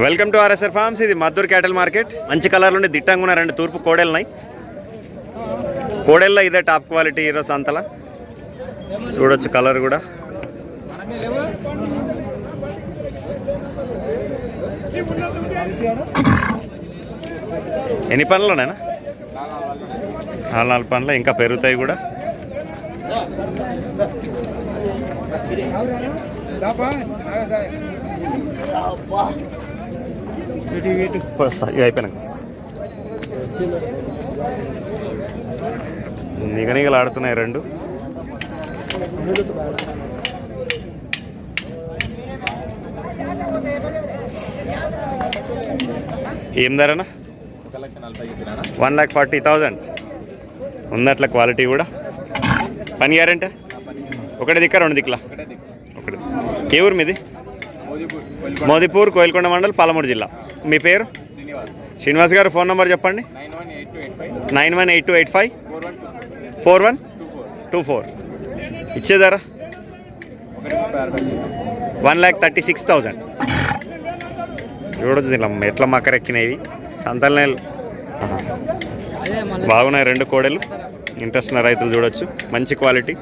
Welcome to RSR forms. ఇది Maddur క్యాటల్ market. మంచి కలర్లు ఉండి దిట్టంగా ఉన్న రెండు తూర్పు కోడెలున్నాయి. కోడెల్లో ఇదే టాప్ క్వాలిటీ ఈరోజు సంతల. చూడొచ్చు కలర్ కూడా. ఎన్ని పనులున్నాయినా నాలుగు నాలుగు పనులు ఇంకా పెరుగుతాయి కూడా. వస్తా ఇది అయిపోయినాక వస్తా. నిగనిగలు ఆడుతున్నాయి రెండు. ఏం ధరనా వన్ ల్యాక్ ఫార్టీ థౌజండ్. అట్లా క్వాలిటీ కూడా. పని గ్యారంటే? ఒకటి దిక్క రెండు దిక్కులా? ఒకటి ఏ ఊరు మీది? మోదీపూర్ మోదీపూర్ కోయిల్కొండ మండల్ పాలమూరు జిల్లా. మీ పేరు? శ్రీనివాస్ గారు ఫోన్ నెంబర్ చెప్పండి. Nine one eight two eight five. Four one two four. ఇచ్చేదారా one lakh thirty six thousand. చూడొచ్చు ఇలా ఎట్లా మకరెక్కినవి. సంతలనే బాగున్నాయి రెండు కోడలు. ఇంట్రెస్ట్ ఉన్న రైతులు చూడొచ్చు. మంచి క్వాలిటీ.